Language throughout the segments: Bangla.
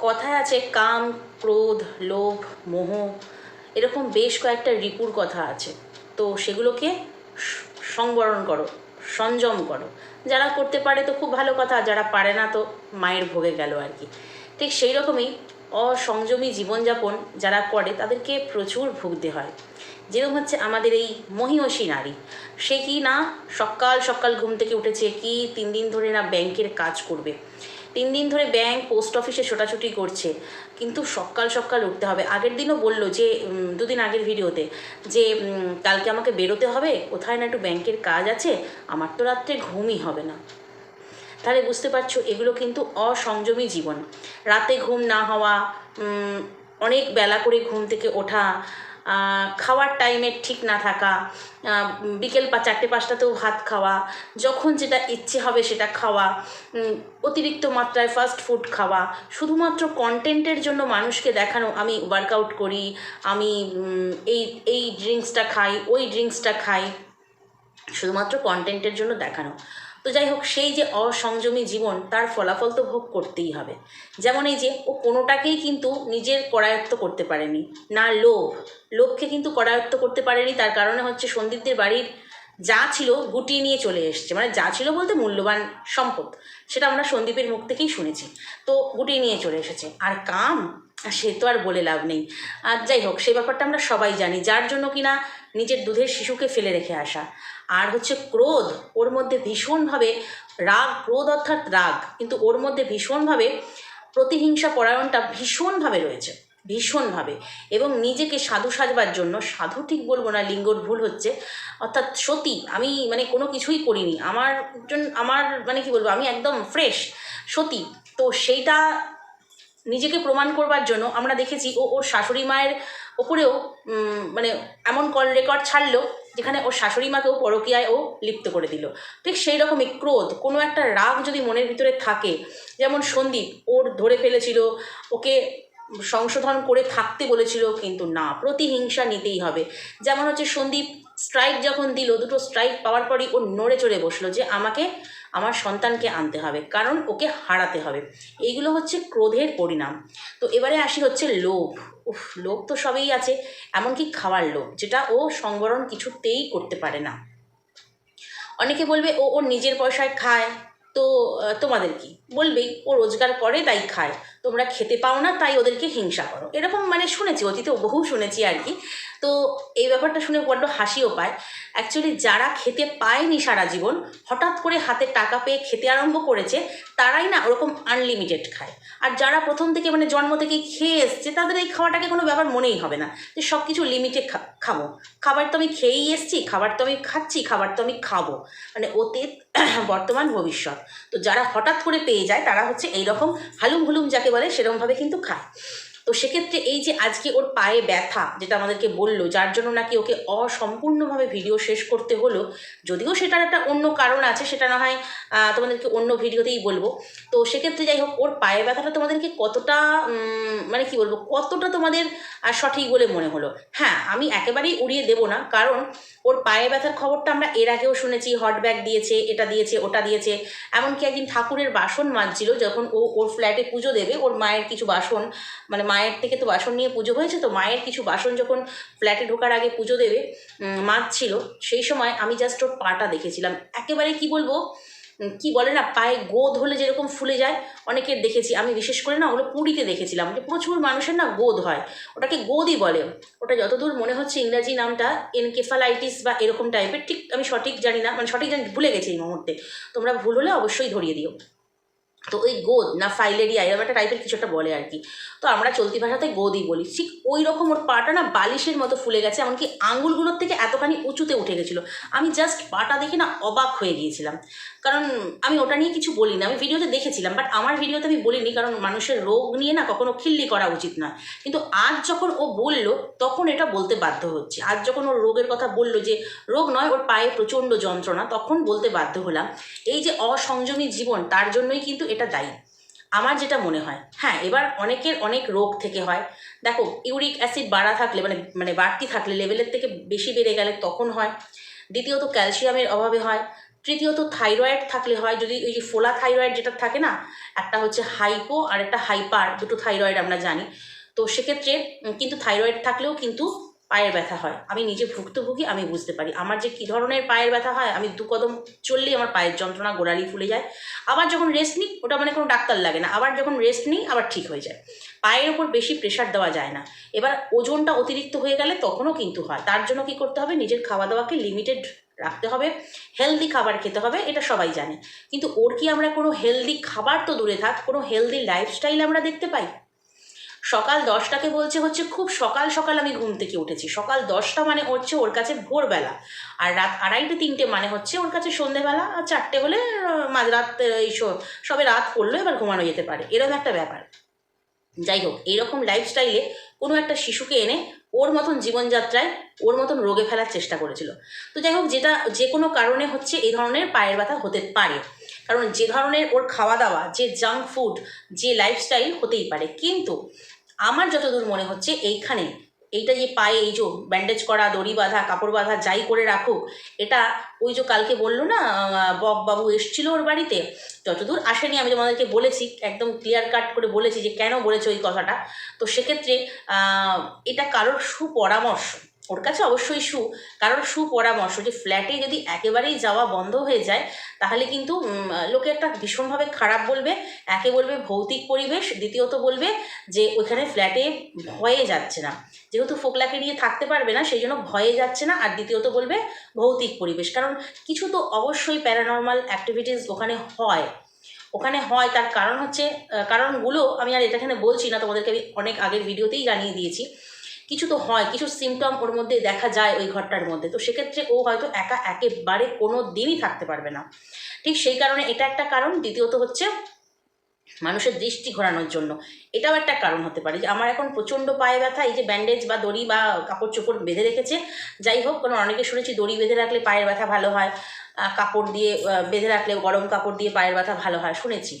কথায় আছে কাম, ক্রোধ, লোভ, মোহ, এরকম বেশ কয়েকটা রিপুর কথা আছে। তো সেগুলোকে সংবরণ করো, সংযম করো। যারা করতে পারে তো খুব ভালো কথা, যারা পারে না তো মায়ের ভোগে গেল আর কি। ঠিক সেই রকমই অসংযমী জীবনযাপন যারা করে তাদেরকে প্রচুর ভুগতে হয়। যেরকম হচ্ছে আমাদের এই মহিষী নারী। সে কি না সকাল সকাল ঘুম থেকে উঠেছে, কি তিন দিন ধরে না ব্যাংকের কাজ করবে। তিন দিন ধরে ব্যাংক, পোস্ট অফিসে ছোটাছুটি করছে। কিন্তু সকাল সকাল উঠতে হবে। আগের দিনও বলল যে দুদিন আগের ভিডিওতে যে কালকে আমাকে বেরোতে হবে, কোথায় না একটু ব্যাংকের কাজ আছে, আমার তো রাত্রে ঘুমই হবে না। তাহলে বুঝতে পারছ, এগুলো কিন্তু অসংযমী জীবন। রাতে ঘুম না হওয়া অনেক বেলা করে ঘুম থেকে ওঠা খাওয়ার টাইমে ঠিক না থাকা বিকেল পা চারটে পাঁচটাতেও ভাত খাওয়া, যখন যেটা ইচ্ছে হবে সেটা খাওয়া অতিরিক্ত মাত্রায় ফাস্ট ফুড খাওয়া, শুধুমাত্র কন্টেন্টের জন্য মানুষকে দেখানো, আমি ওয়ার্কআউট করি, আমি এই এই ড্রিঙ্কসটা খাই, ওই ড্রিঙ্কসটা খাই, শুধুমাত্র কন্টেন্টের জন্য দেখানো। তো যাই হোক, সেই যে অসংযমী জীবন, তার ফলাফল তো ভোগ করতেই হবে। যেমন এই যে, ও কোনোটাকেই কিন্তু নিজের করায়ত্ত করতে পারেনি। না লোভ। লোভকে কিন্তু করায়ত্ত করতে পারেনি, তার কারণে হচ্ছে সন্দীপদের বাড়ির যা ছিল গুটিয়ে নিয়ে চলে এসছে। মানে যা ছিল বলতে মূল্যবান সম্পদ, সেটা আমরা সন্দীপের মুখ থেকেই শুনেছি। তো গুটিয়ে নিয়ে চলে এসেছে। আর কাম? সে তো আর বলে লাভ নেই। আর যাই হোক, সেই ব্যাপারটা আমরা সবাই জানি। যার জন্য কিনা নিজের দুধের শিশুকে ফেলে রেখে আসা। আর হচ্ছে ক্রোধ, ওর মধ্যে ভীষণভাবে রাগ, ক্রোধ অর্থাৎ রাগ, কিন্তু ওর মধ্যে ভীষণভাবে প্রতিহিংসা পরায়ণটা ভীষণভাবে রয়েছে, ভীষণভাবে। এবং নিজেকে সাধু সাজবার জন্য, সাধু ঠিক বলব না, লিঙ্গর ভুল হচ্ছে, অর্থাৎ সতী, আমি মানে কোনো কিছুই করিনি, আমার জন্য, আমার মানে কি বলব, আমি একদম ফ্রেশ সতী। তো সেইটা নিজেকে প্রমাণ করবার জন্য আমরা দেখেছি, ও ওর শাশুড়ি মায়ের ওপরেও মানে এমন কল রেকর্ড ছাড়লো যেখানে ওর শাশুড়ি মাকেও পরকীয়ায় ও লিপ্ত করে দিল। ঠিক সেই রকমই ক্রোধ, কোনো একটা রাগ যদি মনের ভিতরে থাকে, যেমন সন্দীপ ওর ধরে ফেলেছিল, ওকে সংশোধন করে থাকতে বলেছিল, কিন্তু না, প্রতিহিংসা নিতেই হবে। যেমন হচ্ছে সন্দীপ স্ট্রাইক যখন দিল, দুটো স্ট্রাইক পাওয়ার পরই ও নড়ে চড়ে বসল যে আমাকে, আমার সন্তানকে আনতে হবে, কারণ ওকে হারাতে হবে। এইগুলো হচ্ছে ক্রোধের পরিণাম। তো এবারে আসি হচ্ছে লোভ। উফ লোক তো সবেই আছে। এমনকি খাওয়ার লোক যেটা ও সংবরণ কিছুতেই করতে পারে না। অনেকে বলবে, ও, ওর নিজের পয়সায় খায়। তো তোমাদের কি? বলবেই, ও রোজগার করে, তাই খায়। তোমরা খেতে পাও না, তাই ওদেরকে হিংসা করো। এরকম মানে শুনেছি অতীতে বহু শুনেছি আর কি। তো এই ব্যাপারটা শুনে বড্ড হাসিও পায়। অ্যাকচুয়ালি যারা খেতে পায়নি সারা জীবন, হঠাৎ করে হাতে টাকা পেয়ে খেতে আরম্ভ করেছে, তারাই না ওরকম আনলিমিটেড খায়। আর যারা প্রথম থেকে মানে জন্ম থেকেই খেয়ে এসছে, তাদের এই খাওয়াটাকে কোনো ব্যাপার মনেই হবে না। যে সব কিছু লিমিটে খাব। খাবার তো আমি খেয়েই এসছি, খাবার তো আমি খাচ্ছি, খাবার তো আমি খাব। মানে অতীত, বর্তমান, ভবিষ্যৎ। তো যারা হঠাৎ করে পেয়ে যায়, তারা হচ্ছে এইরকম হালুম হুলুম যাকে বলে সেরকমভাবে কিন্তু খায়। তো সেক্ষেত্রে এই যে আজকে ওর পায়ে ব্যথা, যেটা আমাদেরকে বলল, যার জন্য নাকি ওকে অসম্পূর্ণভাবে ভিডিও শেষ করতে হলো, যদিও সেটার একটা অন্য কারণ আছে, সেটা না হয় তোমাদেরকে অন্য ভিডিওতেই বলব। তো সেক্ষেত্রে যাই হোক, ওর পায়ে ব্যথাটা তোমাদেরকে কতটা মানে কি বলব, কতটা তোমাদের সঠিক বলে মনে হলো? হ্যাঁ আমি একেবারেই উড়িয়ে দেবো না, কারণ ওর পায়ে ব্যথার খবরটা আমরা এর আগেও শুনেছি হট ব্যাগ দিয়েছে, এটা দিয়েছে, ওটা দিয়েছে। এমনকি একদিন ঠাকুরের বাসন মাজছিল, যখন ও ওর ফ্ল্যাটে পুজো দেবে, ওর মায়ের কিছু বাসন মানে মায়ের থেকে তো বাসন নিয়ে পুজো হয়েছে তো মায়ের কিছু বাসন যখন ফ্ল্যাটে ঢোকার আগে পুজো দেবে মাজছিল সেই সময় আমি জাস্ট ওর পাটা দেখেছিলাম। একেবারে কি বলব কি বলে না, পায়ে গোদ হলে যেরকম ফুলে যায়, অনেকের দেখেছি। আমি বিশেষ করে না, ওগুলো পুরীতে দেখেছিলাম। যে প্রচুর মানুষের না গোদ হয়। ওটাকে গোদই বলে। ওটা যতদূর মনে হচ্ছে ইংরাজি নামটা এনকেফালাইটিস বা এরকম টাইপের ঠিক আমি সঠিক জানি না মানে সঠিক জানি, ভুলে গেছি এই মুহূর্তে। তোমরা ভুল হলে অবশ্যই ধরিয়ে দিও। তো ওই গোদ না ফাইলেরিয়া, এরকম একটা টাইপের কিছু একটা বলে আর কি। তো আমরা চলতি ভাষাতে গোদই বলি। ঠিক ওই রকম ওর পাটা না বালিশের মতো ফুলে গেছে, এমনকি আঙুলগুলোর থেকে এতখানি উঁচুতে উঠে গেছিল। আমি জাস্ট পাটা দেখে না অবাক হয়ে গিয়েছিলাম। কারণ আমি ওটা নিয়ে কিছু বলি না, আমি ভিডিওতে দেখেছিলাম বাট আমার ভিডিওতে আমি বলিনি, কারণ মানুষের রোগ নিয়ে না কখনো খিল্লি করা উচিত নয়। কিন্তু আজ যখন ও বলল, তখন এটা বলতে বাধ্য হচ্ছে। আজ যখন ওর রোগের কথা বলল যে, রোগ নয়, ওর পায়ে প্রচণ্ড যন্ত্রণা, তখন বলতে বাধ্য হলাম। এই যে অসংযমী জীবন, তার জন্যই কিন্তু এটা দায়ী। আমার যেটা মনে হয় হ্যাঁ এবার অনেকের অনেক রোগ থেকে হয়। দেখো, ইউরিক অ্যাসিড বাড়া থাকলে মানে মানে বাড়তি থাকলে, লেভেলের থেকে বেশি বেড়ে গেলে তখন হয়। দ্বিতীয়ত ক্যালসিয়ামের অভাবে হয়। তৃতীয়ত থাইরয়েড থাকলে হয়, যদি ওই যে ফোলা থাইরয়েড যেটা থাকে না, একটা হচ্ছে হাইপো আর একটা হাইপার, দুটো থাইরয়েড আমরা জানি। তো সেক্ষেত্রে কিন্তু থাইরয়েড থাকলেও কিন্তু পায়ের ব্যথা হয়। আমি নিজে ভুক্তভোগী, আমি বুঝতে পারি। আমার যে কী ধরনের পায়ের ব্যথা হয়, আমি দু কদম চললেই আমার পায়ের যন্ত্রণা গোড়ালি ফুলে যায়। আবার যখন রেস্ট নিই, ওটা মানে কোনো ডাক্তার লাগে না। আবার যখন রেস্ট নিই, আবার ঠিক হয়ে যায়। পায়ের ওপর বেশি প্রেশার দেওয়া যায় না। এবার ওজনটা অতিরিক্ত হয়ে গেলে তখনও কিন্তু হয়। তার জন্য কি করতে হবে? নিজের খাওয়া দাওয়াকে লিমিটেড রাখতে হবে। হেলদি খাবার খেতে হবে, এটা সবাই জানে। কিন্তু ওর কি আমরা কোনো হেলদি খাবার তো দূরে থাক, কোনো হেলদি লাইফস্টাইল আমরা দেখতে পাই? সকাল দশটাকে বলছে হচ্ছে খুব সকাল সকাল আমি ঘুম থেকে উঠেছি। সকাল দশটা মানে হচ্ছে ওর কাছে ভোরবেলা। আর রাত আড়াইটে তিনটে মানে হচ্ছে ওর কাছে সন্ধেবেলা আর চারটে হলে মাঝরাত এই সবে রাত পড়ল, এবার ঘুমানো যেতে পারে। এরকম একটা ব্যাপার। যাই হোক, এইরকম লাইফস্টাইলে কোনো একটা শিশুকে এনে ওর মতন জীবনযাত্রায় ওর মতন রোগে ফেলার চেষ্টা করেছিল। তো যাই হোক, যেটা যে কোনো কারণে হচ্ছে এই ধরনের পায়ের ব্যথা হতে পারে। কারণ যে ধরনের ওর খাওয়া দাওয়া যে জাঙ্ক ফুড যে লাইফস্টাইল হতেই পারে। কিন্তু আমার যতদূর মনে হচ্ছে, এইখানে এইটা যে পায়ে এই যে ব্যান্ডেজ করা, দড়ি বাঁধা, কাপড় বাঁধা যাই করে রাখুক, এটা ওই যে কালকে বলল না বক বাবু এসছিল ওর বাড়িতে, যতদূর আসেনি আমি তোমাদেরকে বলেছি, একদম ক্লিয়ার কাট করে বলেছি যে কেন বলেছে ওই কথাটা। তো সেক্ষেত্রে এটা কারোর সুপরামর্শ। ওর কাছে অবশ্যই সু। কারোর সুপরামর্শ যে ফ্ল্যাটে যদি একেবারেই যাওয়া বন্ধ হয়ে যায়, তাহলে কিন্তু লোকে একটা ভীষণভাবে খারাপ বলবে, একে বলবে ভৌতিক পরিবেশ, দ্বিতীয়ত বলবে যে ওইখানে ফ্ল্যাটে ভয়ে যাচ্ছে না। যেহেতু ফোকলাকে নিয়ে থাকতে পারবে না, সেই জন্য ভয়ে যাচ্ছে না, আর দ্বিতীয়ত বলবে ভৌতিক পরিবেশ। কারণ কিছু তো অবশ্যই প্যারানর্মাল অ্যাক্টিভিটিস ওখানে হয়। ওখানে হয়, তার কারণ হচ্ছে কারণগুলো আমি আর এটা এখানে বলছি না, তোমাদেরকে আমি অনেক আগের ভিডিওতেই জানিয়ে দিয়েছি। কিছু তো হয়, কিছু সিমটম ওর মধ্যে দেখা যায় ওই ঘরটার মধ্যে। তো সেক্ষেত্রে ও হয়তো একা একেবারে কোনো দিনই থাকতে পারবে না। ঠিক সেই কারণে এটা একটা কারণ। দ্বিতীয়ত হচ্ছে মানুষের দৃষ্টি ঘোরানোর জন্য। এটাও একটা কারণ হতে পারে যে আমার এখন প্রচণ্ড পায়ে ব্যথা, এই যে ব্যান্ডেজ বা দড়ি বা কাপড় চোপড় বেঁধে রেখেছে। যাই হোক কারণ অনেকে শুনেছি দড়ি বেঁধে রাখলে পায়ের ব্যথা ভালো হয়। কাপড় দিয়ে বেঁধে রাখলে গরম কাপড় দিয়ে পায়ের ব্যথা ভালো হয়, শুনেছি।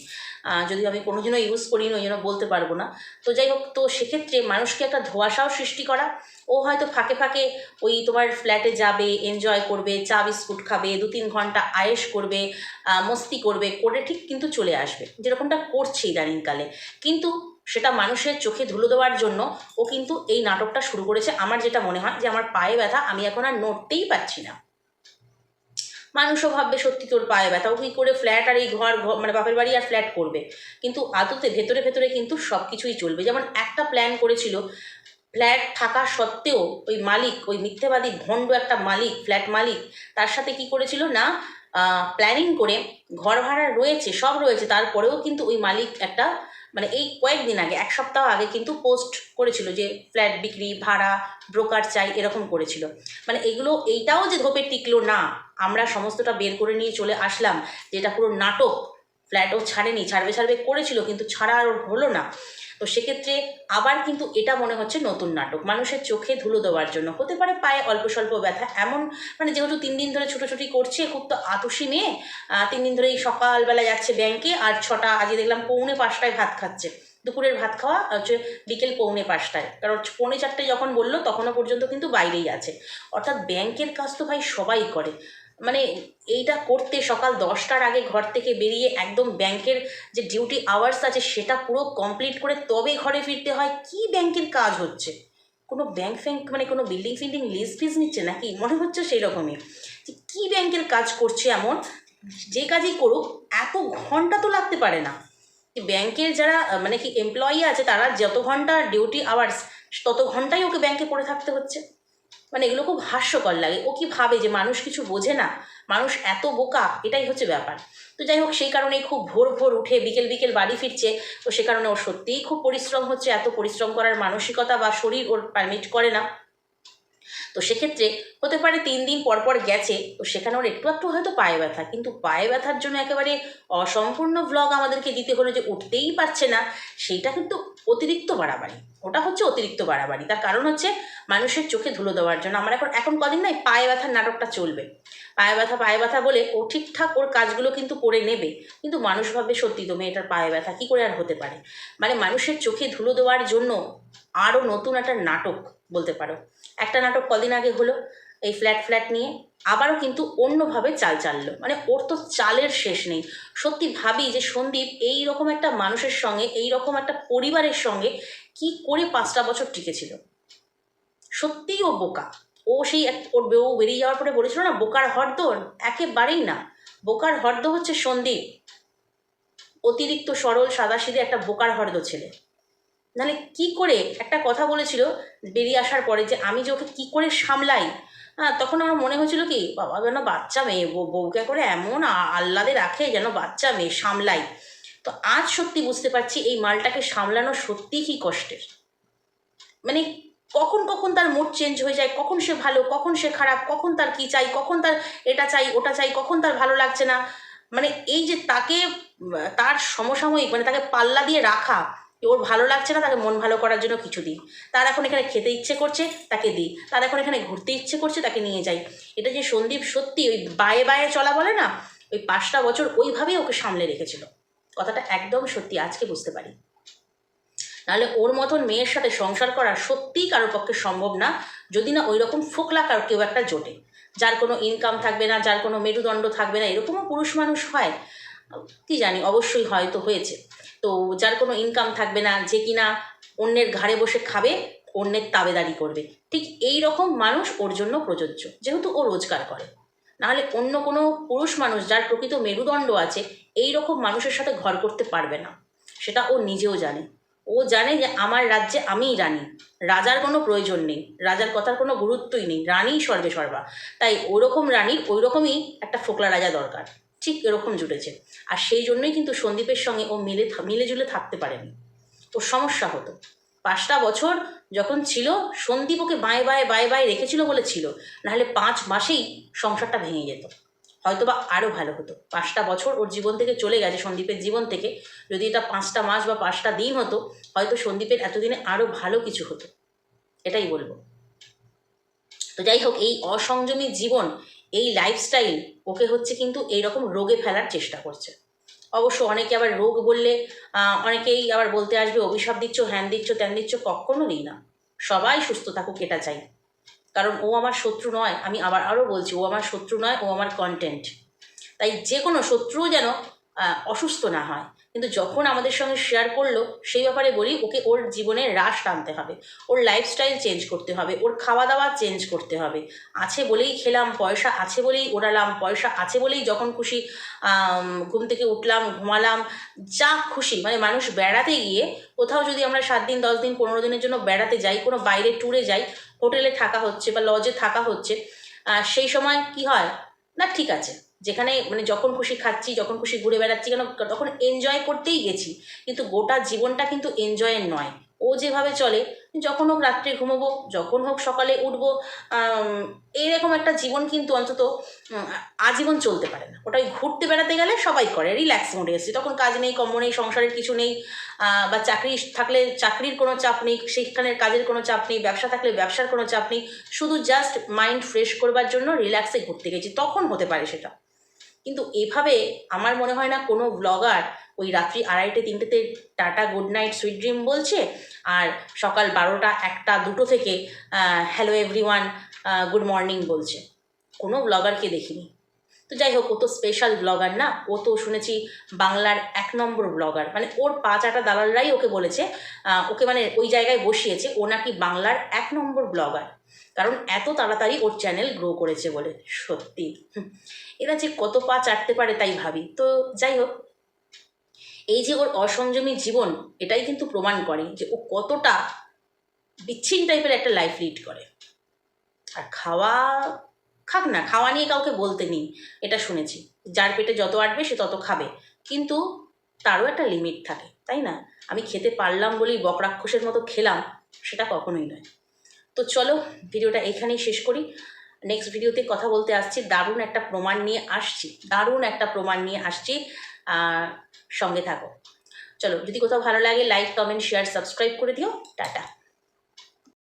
যদি আমি কোনোদিনও ইউজ করিনি, ওই জন্য বলতে পারব না। তো যাই হোক, তো সেক্ষেত্রে মানুষকে একটা ধোঁয়াশাও সৃষ্টি করা। ও হয়তো ফাঁকে ফাঁকে ওই তোমার ফ্ল্যাটে যাবে এনজয় করবে, চা বিস্কুট খাবে দু তিন ঘণ্টা আয়েস করবে মস্তি করবে, করে ঠিক কিন্তু চলে আসবে। যেরকমটা করছে ইদানিংকালে। কিন্তু সেটা মানুষের চোখে ধুলো দেওয়ার জন্য ও কিন্তু এই নাটকটা শুরু করেছে। আমার যেটা মনে হয় যে আমার পায়ে ব্যথা আমি এখন আর নড়তেই পারছি না। মানুষও ভাববে, সত্যি তোর পায়ে ব্যথা। ও কী করে ফ্ল্যাট আর এই ঘর মানে বাপের বাড়ি আর ফ্ল্যাট করবে? কিন্তু আদতে ভেতরে ভেতরে কিন্তু সব কিছুই চলবে। যেমন একটা প্ল্যান করেছিল ফ্ল্যাট থাকা সত্ত্বেও ওই মালিক, ওই মিথ্যেবাদী ভণ্ড একটা মালিক ফ্ল্যাট মালিক, তার সাথে কি করেছিল না প্ল্যানিং করে ঘর ভাড়া রয়েছে, সব রয়েছে, তারপরেও কিন্তু ওই মালিক একটা মানে এই কয়েকদিন আগে, এক সপ্তাহ আগে কিন্তু পোস্ট করেছিল যে ফ্ল্যাট বিক্রি, ভাড়া ব্রোকার চাই, এরকম করেছিল। মানে এগুলো, এইটাও যে ধোপে টিকলো না, আমরা সমস্তটা বের করে নিয়ে চলে আসলাম, যেটা পুরো নাটক ফ্ল্যাটও ছাড়েনি ছাড়বে ছাড়বে করেছিল, কিন্তু ছাড়া আর হলো না। তো সেক্ষেত্রে আবার কিন্তু এটা মনে হচ্ছে নতুন নাটক। মানুষের চোখে ধুলো দেওয়ার জন্য। হতে পারে পায়ে অল্প স্বল্প ব্যথা, এমন মানে যেহেতু তিন দিন ধরে ছুটোছুটি করছে, খুব তো আতুষি মেয়ে তিন দিন ধরে এই সকালবেলা যাচ্ছে ব্যাংকে আর ছটা, আজকে দেখলাম পৌনে পাঁচটায় ভাত খাচ্ছে। দুপুরের ভাত খাওয়া হচ্ছে বিকেল পৌনে পাঁচটায়। কারণ পৌনে চারটে যখন বলল, তখনও পর্যন্ত কিন্তু বাইরেই আছে। অর্থাৎ ব্যাংকের কাজ তো ভাই সবাই করে। মানে এইটা করতে সকাল দশটার আগে ঘর থেকে বেরিয়ে একদম ব্যাংকের যে ডিউটি আওয়ার্স আছে সেটা পুরো কমপ্লিট করে তবে ঘরে ফিরতে হয়। কি ব্যাংকের কাজ হচ্ছে? কোনো ব্যাংক ফ্যাঙ্ক মানে কোনো বিল্ডিং ফিল্ডিং লিজ ফিজ নিচ্ছে নাকি? মনে হচ্ছে সেই রকমই যে কী ব্যাংকের কাজ করছে এমন? যে কাজই করুক, এত ঘণ্টা তো লাগতে পারে না। ব্যাংকের যারা মানে কি এমপ্লয়ি আছে, তারা যত ঘণ্টা ডিউটি আওয়ার্স তত ঘন্টাই ওকে ব্যাংকে পড়ে থাকতে হচ্ছে। মানে এগুলো খুব হাস্যকর লাগে। ও কি ভাবে যে মানুষ কিছু বোঝে না, মানুষ এত বোকা, এটাই হচ্ছে ব্যাপার। তো যাই হোক, সেই কারণেই খুব ভোর ভোর উঠে বিকেল বিকেল বাড়ি ফিরছে। তো সে কারণে ওর সত্যিই খুব পরিশ্রম হচ্ছে, এত পরিশ্রম করার মানসিকতা বা শরীর ওর পারমিট করে না। তো সেক্ষেত্রে হতে পারে তিন দিন পর পর গেছে, তো সেখানে ওর একটু একটু হয়তো পায়ে ব্যথা। কিন্তু পায়ে ব্যথার জন্য একেবারে অসম্পূর্ণ ব্লগ আমাদেরকে দিতে হলো যে উঠতেই পারছে না, সেইটা কিন্তু অতিরিক্ত বাড়াবাড়ি। ওটা হচ্ছে অতিরিক্ত বাড়াবাড়ি। তার কারণ হচ্ছে মানুষের চোখে ধুলো দেওয়ার জন্য। আমার এখন এখন কদিন নাই পায়ে ব্যথার নাটকটা চলবে। পায়ে ব্যথা পায়ে ব্যথা বলে ও ঠিকঠাক ওর কাজগুলো কিন্তু করে নেবে। কিন্তু মানুষ ভাববে, সত্যি তো মেয়েটার পায়ে ব্যথা, কী করে আর হতে পারে? মানে মানুষের চোখে ধুলো দেওয়ার জন্য আরও নতুন একটা নাটক বলতে পারো। একটা নাটক কদিন আগে হলো, এই ফ্ল্যাট ফ্ল্যাট নিয়ে। আবারও কিন্তু অন্যভাবে চাল চাললো। মানে ওর তো চালের শেষ নেই। সত্যি ভাবি যে সন্দীপ এই রকম একটা মানুষের সঙ্গে এই রকম একটা পরিবারের সঙ্গে কি করে পাঁচটা বছর টিকেছিল? সত্যিই ও বোকা। ও সেই এক, ওর বউ বেরিয়ে যাওয়ার পরে বলেছিল না, বোকার হর্দ একেবারেই না। বোকার হর্দ হচ্ছে সন্দীপ। অতিরিক্ত সরল, সাদাসিধে একটা বোকার হর্দ ছেলে। নাহলে কি করে একটা কথা বলেছিল বেরিয়ে আসার পরে যে আমি যে ওকে কী করে সামলাই? হ্যাঁ তখন আমার মনে হয়েছিল কি, বাবা যেন বাচ্চা মেয়ে, বউ- বউকে করে এমন আহ্লাদে রাখে যেন বাচ্চা মেয়ে সামলাই। তো আজ সত্যি বুঝতে পারছি এই মালটাকে সামলানো সত্যিই কি কষ্টের। মানে কখন কখন তার মুড চেঞ্জ হয়ে যায়, কখন সে ভালো, কখন সে খারাপ, কখন তার কি চাই, কখন তার এটা চাই, ওটা চাই, কখন তার ভালো লাগছে না। মানে এই যে তাকে তার সমসাময়িক মানে তাকে পাল্লা দিয়ে রাখা ওর ভালো লাগছে না, তাকে মন ভালো করার জন্য কিছু দিই। তার এখন এখানে খেতে ইচ্ছে করছে, তাকে দিই। তার এখন এখানে ঘুরতে ইচ্ছে করছে, তাকে নিয়ে যাই। এটা যে সন্দীপ সত্যি ওই বায়ে বায়ে চলা বলে না, ওই পাঁচটা বছর ওইভাবেই ওকে সামলে রেখেছিল। কথাটা একদম সত্যি, আজকে বুঝতে পারি। নাহলে ওর মতন মেয়ের সাথে সংসার করা সত্যিই কারোর পক্ষে সম্ভব না, যদি না ওই রকম ফোকলা কারও কেউ একটা জোটে। যার কোনো ইনকাম থাকবে না, যার কোনো মেরুদণ্ড থাকবে না, এরকমও পুরুষ মানুষ হয়। কি জানি, অবশ্যই হয়তো হয়েছে। তো যার কোনো ইনকাম থাকবে না, যে কিনা অন্যের ঘাড়ে বসে খাবে, অন্যের তাবেদারি করবে। ঠিক এই রকম মানুষ ওর জন্য প্রযোজ্য, যেহেতু ও রোজগার করে। নাহলে অন্য কোনো পুরুষ মানুষ যার প্রকৃত মেরুদণ্ড আছে, এই রকম মানুষের সাথে ঘর করতে পারবে না। সেটা ও নিজেও জানে। ও জানে যে আমার রাজ্যে আমিই রানী। রাজার কোনো প্রয়োজন নেই, রাজার কথার কোনো গুরুত্বই নেই, রানীই সর্বে সর্বা। তাই ওরকম রানীর ওই রকমই একটা ফোকলা রাজা দরকার। ঠিক এরকম জুটেছে। আর সেই জন্যই কিন্তু সন্দীপের সঙ্গে ও মিলে মিলে জুলে থাকতে পারেনি। ওর সমস্যা হতো। পাঁচটা বছর যখন ছিল, সন্দীপ ওকে বাঁয়ে বাঁয়ে বাঁয়ে বাঁয়ে রেখেছিল বলে ছিল। নাহলে পাঁচ মাসেই সংসারটা ভেঙে যেত। হয়তো বা আরও ভালো হতো। পাঁচটা বছর ওর জীবন থেকে চলে গেছে, সন্দীপের জীবন থেকে। যদি এটা পাঁচটা মাস বা পাঁচটা দিন হতো, হয়তো সন্দীপের এতদিনে আরও ভালো কিছু হতো। এটাই বলব। তো যাই হোক, এই অসংযমী জীবন এই লাইফস্টাইল ওকে হচ্ছে কিন্তু এইরকম রোগে ফেলার চেষ্টা করছে। অবশ্য অনেকে আবার রোগ বললে অনেকেই আবার বলতে আসবে, অভিশাপ দিচ্ছ হ্যান দিচ্ছ ত্যান দিচ্ছ কখনো দিই না। সবাই সুস্থ থাকুক, এটা চাই। কারণ ও আমার শত্রু নয়, আমি আবার আরও বলছি, ও আমার শত্রু নয়, ও আমার কন্টেন্ট তাই যে কোনো শত্রুও যেন অসুস্থ না হয়। কিন্তু যখন আমাদের সঙ্গে শেয়ার করল, সেই ব্যাপারে বলি, ওকে ওর জীবনে হ্রাস টানতে হবে। ওর লাইফস্টাইল চেঞ্জ করতে হবে, ওর খাওয়া দাওয়া চেঞ্জ করতে হবে। আছে বলেই খেলাম, পয়সা আছে বলেই ওড়ালাম, পয়সা আছে বলেই যখন খুশি ঘুম থেকে উঠলাম, ঘুমালাম, যা খুশি। মানে মানুষ বেড়াতে গিয়ে কোথাও যদি আমরা সাত দিন, দশ দিন, পনেরো দিনের জন্য বেড়াতে যাই, কোনো বাইরে ট্যুরে যাই হোটেলে থাকা হচ্ছে বা লজে থাকা হচ্ছে সেই সময় কি হয়? না, ঠিক আছে। যেখানে মানে যখন খুশি খাচ্ছি, যখন খুশি ঘুরে বেড়াচ্ছি কেন, তখন এনজয় করতেই গেছি। কিন্তু গোটা জীবনটা কিন্তু এনজয়ের নয়। ও যেভাবে চলে, যখন হোক রাত্রে ঘুমোবো, যখন হোক সকালে উঠবো এইরকম একটা জীবন কিন্তু অন্তত আজীবন চলতে পারে না। ওটা ঘুরতে বেড়াতে গেলে সবাই করে রিল্যাক্স মোডে এসেছি। তখন কাজ নেই, কর্ম নেই, সংসারের কিছু নেই বা চাকরি থাকলে চাকরির কোনো চাপ নেই, সেখানের কাজের কোনো চাপ নেই, ব্যবসা থাকলে ব্যবসার কোনো চাপ নেই। শুধু জাস্ট মাইন্ড ফ্রেশ করবার জন্য রিল্যাক্সে ঘুরতে গেছি। তখন হতে পারে সেটা। কিন্তু এভাবে আমার মনে হয় না কোনো ব্লগার ওই রাত্রি আড়াইটে, তিনটেতে tata good night sweet dream বলছে আর সকাল বারোটা, একটা, দুটো থেকে হ্যালো এভরিওয়ান গুড মর্নিং বলছে। কোনো ব্লগারকে দেখিনি। তো যাই হোক ও তো স্পেশাল ব্লগার না? ও তো শুনেছি বাংলার এক নম্বর ব্লগার মানে ওর পা চাটা দালালরাই ওকে বলেছে ওকে মানে ওই জায়গায় বসিয়েছে, ও নাকি বাংলার এক নম্বর ব্লগার কারণ এত তাড়াতাড়ি ওর চ্যানেল গ্রো করেছে বলে, সত্যি। এরা যে কত পা চাটতে পারে তাই ভাবি। তো যাই হোক এই যে ওর অসংযমী জীবন, এটাই কিন্তু প্রমাণ করে যে ও কতটা বিচ্ছিন্ন টাইপের একটা লাইফ লিড করে। আর খাওয়া খাক না, খাওয়া নিয়ে কাউকে বলতে নেই, এটা শুনেছি। যার পেটে যত আটবে সে তত খাবে। কিন্তু তারও একটা লিমিট থাকে, তাই না? আমি খেতে পারলাম বলেই বকরাক্ষসের মতো খেলাম, সেটা কখনোই নয়। তো চলো, ভিডিওটা এখানেই শেষ করি। নেক্সট ভিডিওতে কথা বলতে আসছি, দারুণ একটা প্রমাণ নিয়ে আসছি, দারুণ একটা প্রমাণ নিয়ে আসছি সঙ্গে থাকো। চলো, যদি কোথাও ভালো লাগে লাইক কমেন্ট শেয়ার সাবস্ক্রাইব করে দিও। টাটা।